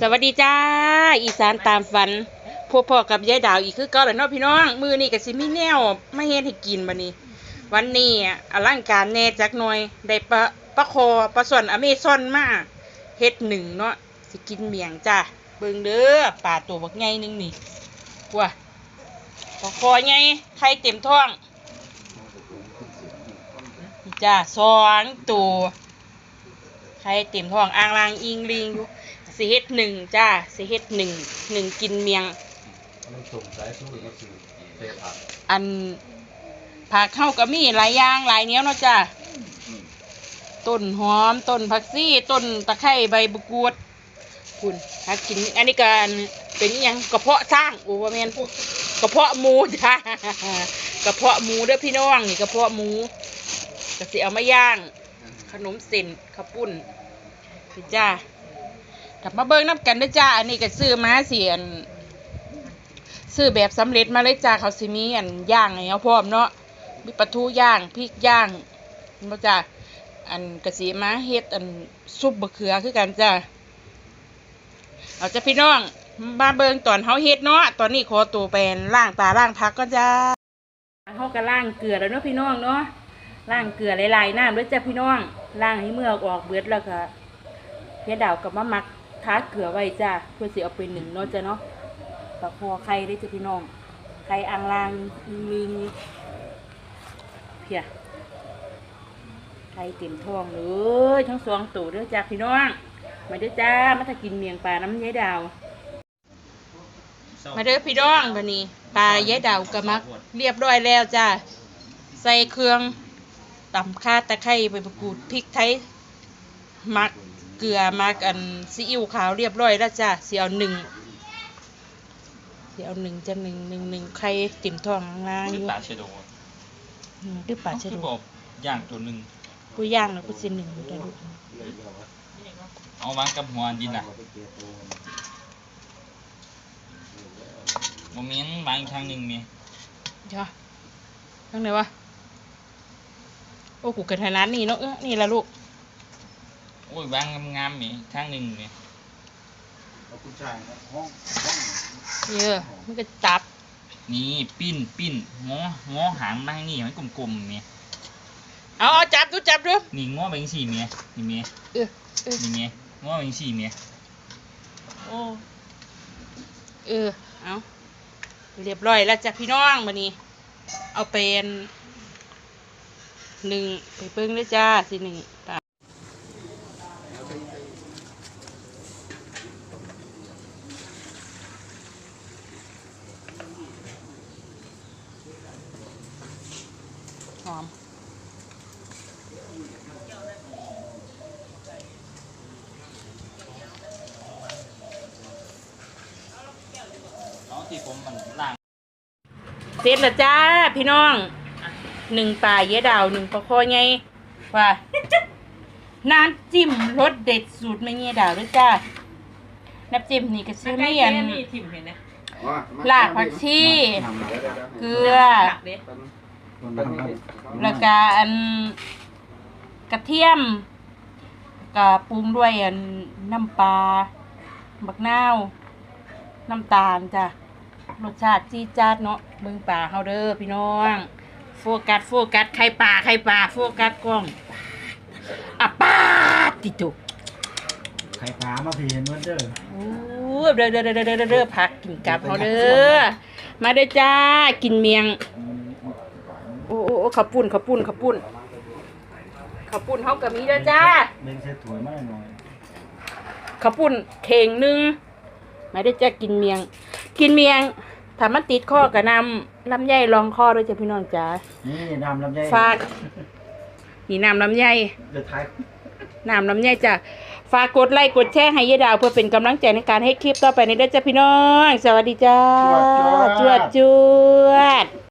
สวัสดีจ้า อีสานตามฝันพวกพ่อกับยายดาวอีกคือเก่าแล้วเนาะพี่น้อง มือนี่ก็สิมีแนวไม่เฮ็ดให้กินบัดนี้ วันนี้อะอลังการแน่จักหน่อย ได้ปลาปลาคอปลาส่วนอเมซอนมาเฮ็ดหนึ่งเนาะสิกินเมียงจ้าเบิ่งเด้อปลาตัวบักใหญ่หนึงนี่ว้าปลาคอใหญ่ไข่เต็มท้องจ้าสองตัวไข่เต็มท้องอ่างลางอิงลิงอยู่ สิเฮ็ดหนึ่งจ้าสิเฮ็ดหนึ่งหนึ่งกินเมียง มันส่งสายสู้ก็คือเตะผักอันผักเข้าก็มีหลายอย่างหลายแนวเนาะจ้าต้นหอมต้นผักซี่ต้นตะไคร้ใบบุกรูดคุณหากินอันนี้ก็อันเป็นอิหยังกระเพาะสร้างโอ้ว่าแม่นกระเพาะหมูจ้ากระเพาะหมูเด้อพี่น้องนี่กระเพาะหมูก็สิเอามาย่าง ขนมเส้นข้าวปุ้นนี่จ้า กลับมาเบิ่งน้ำกันด้อจ้า อันนี้ก็ซื้อมาเสียนซื้อแบบสำเร็จมาเลยจ้าเขาสิมีอันย่างให้เอาพร้อมเนาะมีปลาทูย่างพริกย่างมาจ้าอันกระสิมาเฮ็ดอันซุปบะเขือคือกันจ้าเอาจ้าพี่น้องมาเบิงตอนเฮาเฮ็ดเนาะตอนนี้ขอตัวไปล้างตาล้างพักก็จ้าเฮาก็ล้างเกลือแล้วเนาะพี่น้องเนาะล้างเกลือหลายๆน้ำด้วยจ้าพี่น้องล้างให้เมือกออกเบิดแล้วก็เพียดาวกับมะมัก ท้าเกลือไว้จ้าเพื่อสิเอาไปหนึ่งเนาะจ้ะเนาะปลาคอไข่ได้จ้ะพี่น้องไข่อ่างลางลิงเพียไข่เต็มท้องเลยทั้งสองตัวเด้อจ้าพี่น้องมาเด้อจ้ามาถ้ากินเมียงปลาน้ำยายดาว มาเด้อพี่น้องวันนี้ปลายายดาวกะมักเรียบร้อยแล้วจ้าใส่เครื่องตำข่าตะไคร้ใบมะกรูดพริกไทยหมัก เกลือมากันซีอิ๊วขาวเรียบร้อยแล้วจ้ะเสียวหนึ่งเสียวหนึ่งจะหนึ่งหนึ่งหนึ่งไข่ติ่มทองล่างอหรือยู่ปลาเชโดอืมด้วยป่าชะคืโดอบอกอย่างตัวหนึ่งกูย่างแล้วกูสิหนึ่งกระดูกเอาวางกับหัวดินอะโมเมนต์วางอีกทางหนึ่งมีจ้ะทั้งไหนวะโอ้กูกระทนัดนี่เนาะเอ้อนี่ละลูกโอ้ยวางงามๆมีทางหนึ่งมีเอาผู้ชายนะห้องห้องเยอะมันก็จับนี่ปิ้นปิ้นงองอหางมาทางนี้ให้กลมๆมีเอาเอาจับดูจับดูนี่งอไปจังสี่มีนี่มีเออเออนี่มีงอไปจังสี่มีโอ้เออเอาเรียบร้อยแล้วจ้ะพี่น้องมานี้ เอาเป็นหนึ่งไปเบิ้งเลยจ้าสิหนึ่งตาห อม เอาที่ผมมันล่างเสร็จแล้วจ้า พี่น้องหนึ่งปลาเยอะดาวหนึ่งปลาคอไงว่า น้ำจิ้มรสเด็ดสูตรไม่เงี้ยดาวด้วยจ้าน้ำจิ้มนี่ก็ซื้อไม่ยันทิมเห็นไหมลากผักชี เกลือผักเด็ด แล้วก็อันกระเทียมก็ปรุงด้วยอันน้ำปลาบักนาวน้ำตาลจ้ะรสชาติจีดจาดเนาะเบิ่งป่าเฮาเด้อพี่น้อง โฟกัสโฟกัสไข่ป่าไข่ป่าโฟกัสกล้องอะป้าดติตุไข่ปลามาผีเห็นเหมือนเด้อโอ้เด้อเด้อเด้อเด้อเด้อเด้อพักกินกับเฮาเด้อมาเด้อจ้ากินเมียงโอ้โอ้โอ้ ขับปุ่นขับปุ่นขับปุ่นขับปุ่นเฮาก็มีเด้อจ้าเล่นเส้นถวยไม่หน่อยข้าวปุ้นเข่งหนึ่งไม่ได้จะกินเมียง กินเมียงถ้ามันติดข้อกับนำลำไยรองข้อด้วยจ้ะพี่น้องจ๋านี่น้ำลำไยฝากนี่น้ำลำไยเดือดท้ายน้ำลำไยจ้ะฝากกดไลค์กดแชร์ให้ยายดาว เพื่อเป็นกำลังใจในการให้คลิปต่อไปในเด้อจ้ะพี่น้อง สวัสดีจ้าจวดจวด